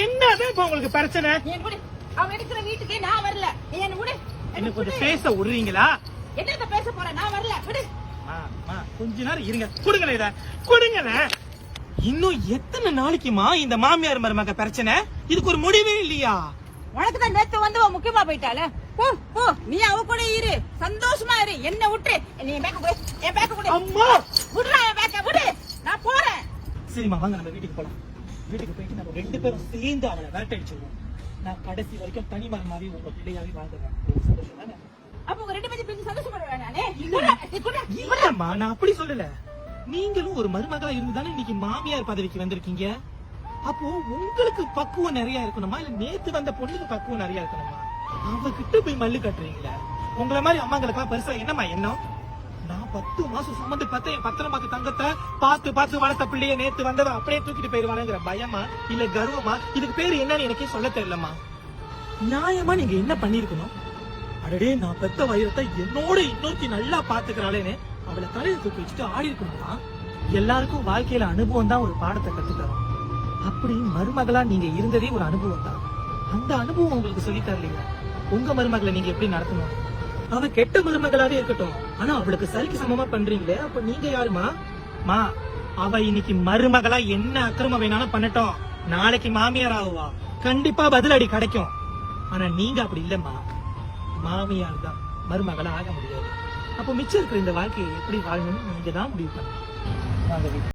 என்னதான் இப்ப உங்களுக்கு பிரச்சனை? நீ என்ன விடு அவன் எடுக்கிற வீட்டுக்கு நான் வரல. நீ என்ன விடு? என்ன என்ன கொஞ்சம் விடு. பேச விடுறீங்களா? என்னத்த பேச போறேன் நான் வரல. விடு. கொஞ்ச நேரம் இருங்க. கொடுங்களேன் இத. கொடுங்களேன். இன்னும் எத்தனை நாளைக்குமா இந்த மாமியார் மருமக பிரச்சனை? இதுக்கு ஒரு முடிவே இல்லையா? உனக்கு தான் நேத்து வந்து முக்கியமா போயிட்டால போ போ. நீ அவ கூட இரு. சந்தோஷமா இரு. என்ன விட்டு நீ பேக்க கொடு. என் பேக்க கொடு. அம்மா விடுறா என் பேக்க விடு நான் போறேன் சரிம்மா வாங்க நம்ம வீட்டுக்கு போலாம். வீட்டுக்கு போயிட்டு நம்ம ரெண்டு பேரும் சேர்ந்து அவளை விரட்டடிச்சிருவோம். நான் கடைசி வரைக்கும் தனி மரமாவே உங்க பிள்ளையாவே வாழ்ந்துறேன் சந்தோஷம் தானே அப்ப உங்க ரெண்டு பேரும் பிரிஞ்சு சந்தோஷப்படுவேன் நானே. இல்லம்மா நான் அப்படி சொல்லல. நீங்களும் ஒரு மருமகளா இருந்துதானே இன்னைக்கு மாமியார் பதவிக்கு வந்திருக்கீங்க? அப்போ உங்களுக்கு பக்குவம் நிறைய இருக்கணுமா? இல்ல நேத்து வந்த பொண்ணுக்கு பக்குவம் நிறைய இருக்கணுமா? அவகிட்ட போய் மல்லு கட்டுறீங்களே? உங்கள மாதிரி அம்மாங்களுக்கெல்லாம் பெருசா என்னம்மா எண்ணம்? நான் பத்து மாசம் சுமந்து பார்த்து என் பத்திரமாக்கு தங்கத்தை பார்த்து பார்த்து வளர்த்த பிள்ளைய நேத்து வந்தவ அப்படியே தூக்கிட்டு போயிருவானுங்கிற பயமா? இல்ல கர்வமா? இதுக்கு பேரு என்னன்னு எனக்கே சொல்ல தெரியலம்மா. நியாயமா நீங்க என்ன பண்ணிருக்கணும்? அடடே நான் பெத்த வயிறத்தை என்னோட இன்னொருத்தி நல்லா பாத்துக்கிறாளேன்னு அவளை தலையை தூக்கி வச்சுட்டு ஆடி இருக்கணுமா எல்லாருக்கும் வாழ்க்கையில அனுபவம் தான் ஒரு பாடத்தை கத்து தரும் அப்படி மருமகளா நீங்க இருந்ததே ஒரு அனுபவம் தான் அந்த அனுபவம் உங்களுக்கு சொல்லி தரலீங்க உங்க மருமகளை நீங்க எப்படி நடத்தணும்? அவன் கெட்ட மருமகளாவே இருக்கட்டும். ஆனா அவளுக்கு சரிக்கு சமமா பண்றீங்களே? அப்ப நீங்க யாருமா? மா அவ இன்னைக்கு மருமகளா என்ன அக்கிரமம் வேணாலும் பண்ணட்டும். நாளைக்கு மாமியார் ஆகுவா. கண்டிப்பா பதிலடி கிடைக்கும். ஆனா நீங்க அப்படி இல்லம்மா. மாமியார் தான் மருமகளா ஆக முடியாது. அப்போ மிச்சம் இருக்கிற இந்த வாழ்க்கையை எப்படி வாழணும்னு நீங்க தான் முடிவு பண்ணணும்.